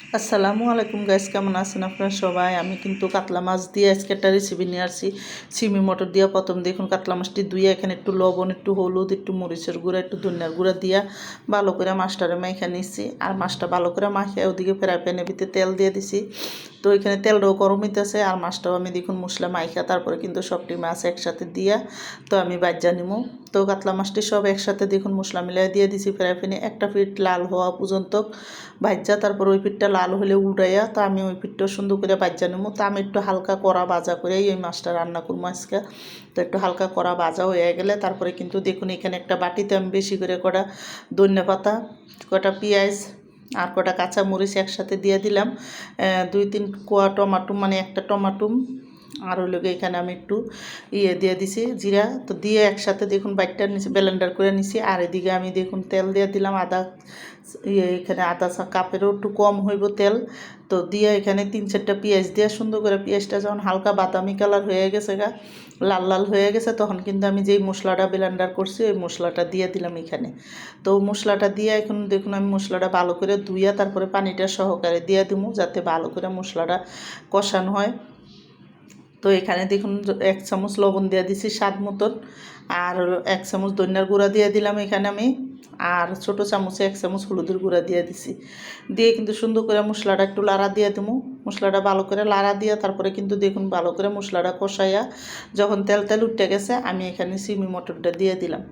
আসসালামু আলাইকুম গাইস, কেমন আছেন আপনারা সবাই? আমি কিন্তু কাতলা মাছ দিয়ে আজকে একটা রেসিপি নিয়ে আসছি। সিমি মটর দিয়ে প্রথম দেখুন কাতলা মাছটি ধুয়ে এখানে একটু লবণ, একটু হলুদ, একটু মরিচের গুঁড়া, একটু ধনিয়ার গুঁড়া দিয়া ভালো করে মাছটারে মাইখা নিছি আর মাছটা ভালো করে মাখে ওদিকে ফ্রাই প্যানের ভিতরে তেল দিয়ে দিছি। তো এখানে তেলটাও গরম হইতেছে, আর মাছটাও আমি দেখুন মশলা মাইখা, তারপরে কিন্তু সবটি মাছ একসাথে দিয়া, তো আমি বাজ্যা নিমু। তো কাতলা মাছটি সব একসাথে দেখুন মশলা মিলাই দিয়ে দিছি ফ্রাই প্যানে একটা পিঠ লাল হওয়া পর্যন্ত ভাজ্যা তারপর ওই পিঠটা লাল হলে উল্টাইয়া, তো আমি ওই পিঠটা সুন্দর করে বাজ্যা নেব তো আমি একটু হালকা কড়া ভাজা করে এই মাছটা রান্না করব আজকে। তো একটু হালকা কড়া ভাজা হয়ে গেলে, তারপরে কিন্তু দেখুন এখানে একটা বাটিতে আমি বেশি করে কটা ধনিয়া পাতা কটা পেঁয়াজ আর কটা কাঁচা মরিচ একসাথে দিয়ে দিলাম। দুই তিন কোয়া টমাটো মানে একটা টমাটো আর হলো এখানে আমি একটু ইয়ে দিয়ে দিছি, জিরা। তো দিয়ে একসাথে দেখুন বাইটটা নিছি, ব্লেন্ডার করে নিছি। আর এদিকে আমি দেখুন তেল দিয়ে দিলাম, আদা ইয়ে এখানে আদা কাপেরও একটু কম হইব তেল। তো দিয়ে এখানে তিন চারটা পেঁয়াজ দিয়ে সুন্দর করে পেঁয়াজটা যখন হালকা বাদামি কালার হয়ে গেছে গা, লাল লাল হয়ে গেছে, তখন কিন্তু আমি যেই মশলাটা ব্লেন্ডার করছি, ওই মশলাটা দিয়ে দিলাম এখানে। তো মশলাটা দিয়ে এখন দেখুন আমি মশলাটা ভালো করে ধুইয়া তারপরে পানিটা সহকারে দিয়ে দিবো যাতে ভালো করে মশলাটা কষানো হয়। তো এখানে দেখুন এক চামচ লবণ দিয়ে দিছি স্বাদ মতন। আর এক চামচ ধনিয়ার গুঁড়া দিয়ে দিলাম এখানে আমি। আর ছোটো চামচে এক চামচ হলুদের গুঁড়া দিয়ে দিছি। দিয়ে কিন্তু সুন্দর করে মশলাটা একটু লাড়া দিয়ে দেবো মশলাটা ভালো করে লাড়া দিয়ে তারপরে কিন্তু দেখুন ভালো করে মশলাটা কষাইয়া যখন তেল তেল উঠে গেছে, আমি এখানে সিমি মটরটা দিয়ে দিলাম।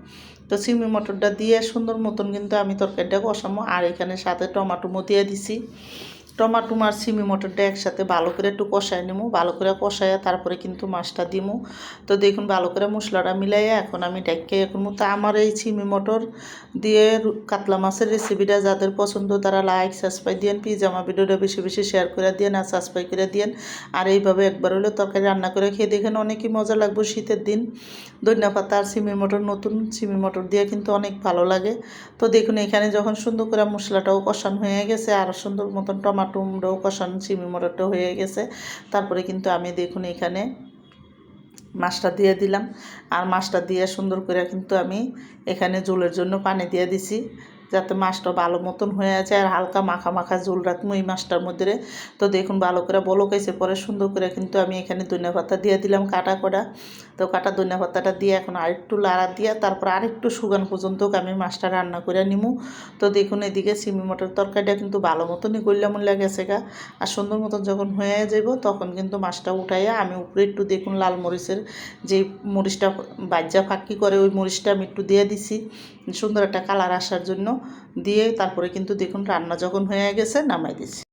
তো সিমি মটরটা দিয়ে সুন্দর মতন কিন্তু আমি তরকারিটা কষামো। আর এখানে সাথে টমাটোমো দিয়ে দিছি। টমাটো আর সিমি মটরটা একসাথে ভালো করে একটু কষায় নেব ভালো করে কষাইয়া তারপরে কিন্তু মাছটা দিমু। তো দেখুন, ভালো করে মশলাটা মিলাইয়া এখন আমি ডেকে এখন মতো আমার এই সিমি মটর দিয়ে কাতলা মাছের রেসিপিটা যাদের পছন্দ তারা লাইক সাবস্ক্রাইব দিয়েন প্লিজ আমার ভিডিওটা বেশি বেশি শেয়ার করে দিয়েন আর সাবস্ক্রাইব করে দিয়েন। আর এইভাবে একবার হলে তরকারি রান্না করে খেয়ে দেখেন অনেকই মজা লাগবে শীতের দিন। ধনিয়া পাতা আর সিমি মটর, নতুন সিমি মটর দিয়ে কিন্তু অনেক ভালো লাগে। তো দেখুন, এখানে যখন সুন্দর করে মশলাটাও কষান হয়ে গেছে আর সুন্দর মতন টমাটোটাও কষানো চিমি মটরটাও হয়ে গেছে। তারপরে কিন্তু আমি দেখুন এখানে মাছটা দিয়ে দিলাম। আর মাছটা দিয়ে সুন্দর করে কিন্তু আমি এখানে জলের জন্য পানি দিয়ে দিছি। যাতে মাছটা ভালো মতন হয়ে যায় আর হালকা মাখা মাখা ঝোল রাখব এই মাছটার মধ্যে তো দেখুন ভালো করে বলকাইছে পরে সুন্দর করে কিন্তু আমি এখানে ধনিয়া পাতা দিয়ে দিলাম কাটা কটা। তো কাটা ধনিয়া পাতাটা দিয়ে এখন আরেকটু লাড়া দিয়ে তারপর আরেকটু শুকান পর্যন্ত আমি মাছটা রান্না করে নিমু। তো দেখুন এদিকে সিমি মটর তরকারিটা কিন্তু ভালো মতনই মুল্লা গেছে গা। আর সুন্দর মতন যখন হয়ে যাব তখন কিন্তু মাছটা উঠাইয়া আমি উপরে একটু দেখুন লাল মরিচের যে মরিচটা বাজ্যা ফাঁকি করে ওই মরিচটা আমি একটু দিয়ে দিছি। সুন্দর একটা কালার আসার জন্য। দিয়ে তারপরে কিন্তু দেখুন রান্না যখন হয়ে গেছে নামাই দিছি